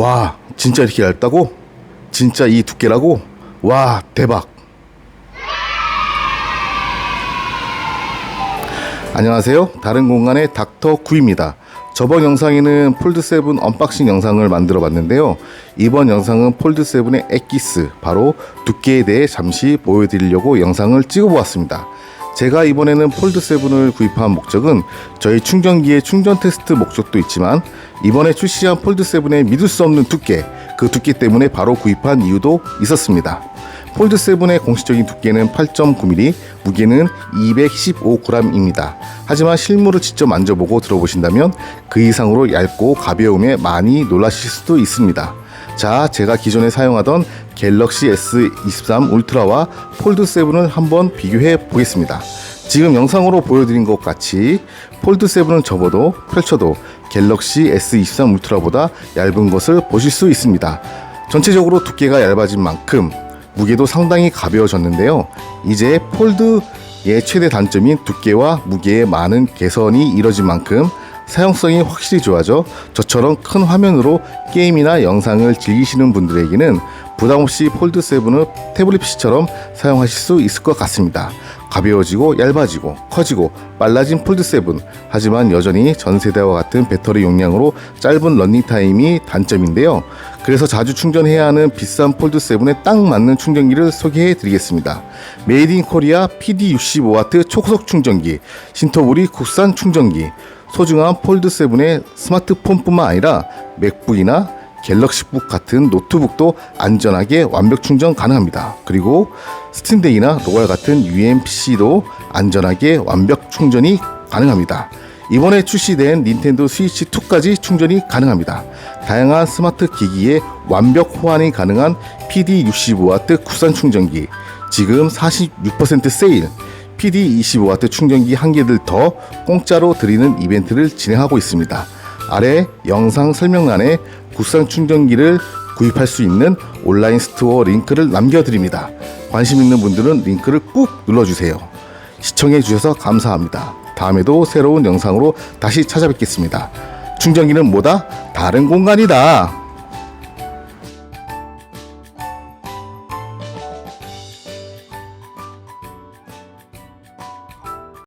와, 진짜 이렇게 얇다고? 진짜 이 두께라고? 와, 대박. 안녕하세요. 다른 공간의 닥터 구입니다. 저번 영상에는 폴드 7 언박싱 영상을 만들어 봤는데요. 이번 영상은 폴드 7의 엑기스, 바로 두께에 대해 잠시 보여드리려고 영상을 찍어 보았습니다. 제가 이번에는 폴드 7을 구입한 목적은 저희 충전기의 충전 테스트 목적도 있지만 이번에 출시한 폴드 7의 믿을 수 없는 두께, 그 두께 때문에 바로 구입한 이유도 있었습니다. 폴드7의 공식적인 두께는 8.9mm, 무게는 215g입니다. 하지만 실물을 직접 만져보고 들어보신다면 그 이상으로 얇고 가벼움에 많이 놀라실 수도 있습니다. 자, 제가 기존에 사용하던 갤럭시 S23 울트라와 폴드 7을 한번 비교해 보겠습니다. 지금 영상으로 보여드린 것 같이 폴드 7은 접어도 펼쳐도 갤럭시 S23 울트라보다 얇은 것을 보실 수 있습니다. 전체적으로 두께가 얇아진 만큼 무게도 상당히 가벼워졌는데요. 이제 폴드의 최대 단점인 두께와 무게의 많은 개선이 이뤄진 만큼 사용성이 확실히 좋아져 저처럼 큰 화면으로 게임이나 영상을 즐기시는 분들에게는 부담없이 폴드7을 태블릿 PC처럼 사용하실 수 있을 것 같습니다. 가벼워지고 얇아지고 커지고 빨라진 폴드 7 하지만 여전히 전 세대와 같은 배터리 용량으로 짧은 러닝타임이 단점인데요. 그래서 자주 충전해야 하는 비싼 폴드 7에 딱 맞는 충전기를 소개해 드리겠습니다. 메이드 인 코리아 PD65W 초고속 충전기 신토부리 국산 충전기 소중한 폴드 7의 스마트폰뿐만 아니라 맥북이나 갤럭시북 같은 노트북도 안전하게 완벽 충전 가능합니다. 그리고 스팀덱이나 노갈 같은 UMPC도 안전하게 완벽 충전이 가능합니다. 이번에 출시된 닌텐도 스위치 2까지 충전이 가능합니다. 다양한 스마트 기기에 완벽 호환이 가능한 PD65W 국산 충전기 지금 46% 세일 PD25W 충전기 한 개를 더 공짜로 드리는 이벤트를 진행하고 있습니다. 아래 영상 설명란에 국산 충전기를 구입할 수 있는 온라인 스토어 링크를 남겨드립니다. 관심 있는 분들은 링크를 꾹 눌러주세요. 시청해 주셔서 감사합니다. 다음에도 새로운 영상으로 다시 찾아뵙겠습니다. 충전기는 뭐다? 다른 공간이다.